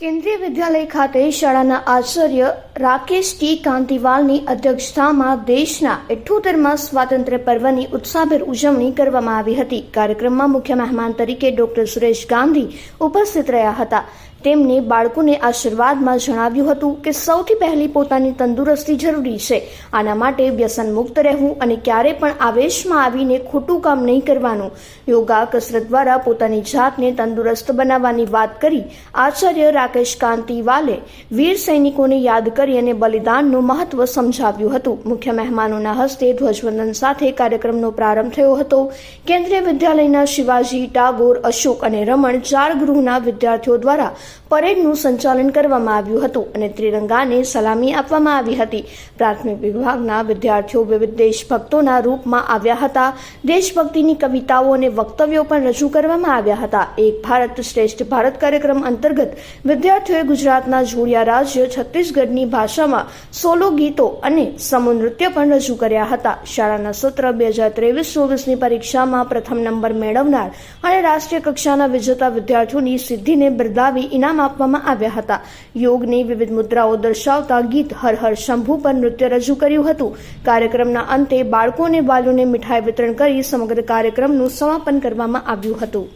કેન્દ્રીય વિદ્યાલય ખાતે શાળાના આચાર્ય રાકેશ ટી. કાંતિવાલની અધ્યક્ષતામાં દેશના અઠ્ઠોતેરમાં સ્વાતંત્ર્ય પર્વની ઉત્સાહભેર ઉજવણી કરવામાં આવી હતી. કાર્યક્રમમાં મુખ્ય મહેમાન તરીકે ડોક્ટર સુરેશ ગાંધી ઉપસ્થિત રહ્યા હતા. તેમણે બાળકોને આશીર્વાદમાં જણાવ્યું હતું કે સૌથી પહેલી પોતાની તંદુરસ્તી જરૂરી છે. આના માટે વ્યસન મુક્ત રહેવું અને ક્યારે પણ આવેશમાં આવીને ખોટું કામ નહીં કરવાનું. યોગા કસરત દ્વારા પોતાની જાતને તંદુરસ્ત બનાવવાની વાત કરી આચાર્ય રાકેશ કાંતિવાલે વીર સૈનિકોને યાદ કરી અને બલિદાનનું મહત્વ સમજાવ્યું હતું. મુખ્ય મહેમાનોના હસ્તે ધ્વજવંદન સાથે કાર્યક્રમનો પ્રારંભ થયો હતો. કેન્દ્રીય વિદ્યાલયના શિવાજી, ટાગોર, અશોક અને રમણ ચાર ગૃહના વિદ્યાર્થીઓ દ્વારા પરેડનું સંચાલન કરવામાં આવ્યું હતું અને ત્રિરંગાને સલામી આપવામાં આવી હતી. પ્રાથમિક વિભાગના વિદ્યાર્થીઓ વિવિધ દેશભક્તોના રૂપમાં આવ્યા હતા. દેશભક્તિની કવિતાઓ અને વક્તવ્યો પણ રજૂ કરવામાં આવ્યા હતા. એક ભારત શ્રેષ્ઠ ભારત કાર્યક્રમ અંતર્ગત વિદ્યાર્થીઓએ ગુજરાતના જોડિયા રાજ્ય છત્તીસગઢની ભાષામાં સોલો ગીતો અને સમુનૃત્ય નૃત્ય પણ રજૂ કર્યા હતા. શાળાના સત્ર બે હજાર ત્રેવીસ ચોવીસની પરીક્ષામાં પ્રથમ નંબર મેળવનાર અને રાષ્ટ્રીય કક્ષાના વિજેતા વિદ્યાર્થીઓની સિદ્ધિને બિરદાવી ઇનામ આપવામાં આવ્યા હતા. યોગની વિવિધ મુદ્રાઓ દર્શાવતા ગીત હર હર શંભુ પર નૃત્ય રજૂ કર્યું હતું. કાર્યક્રમના અંતે બાળકો અને વાલીઓને મીઠાઈ વિતરણ કરી સમગ્ર કાર્યક્રમનું સમાપન કરવામાં આવ્યું હતું.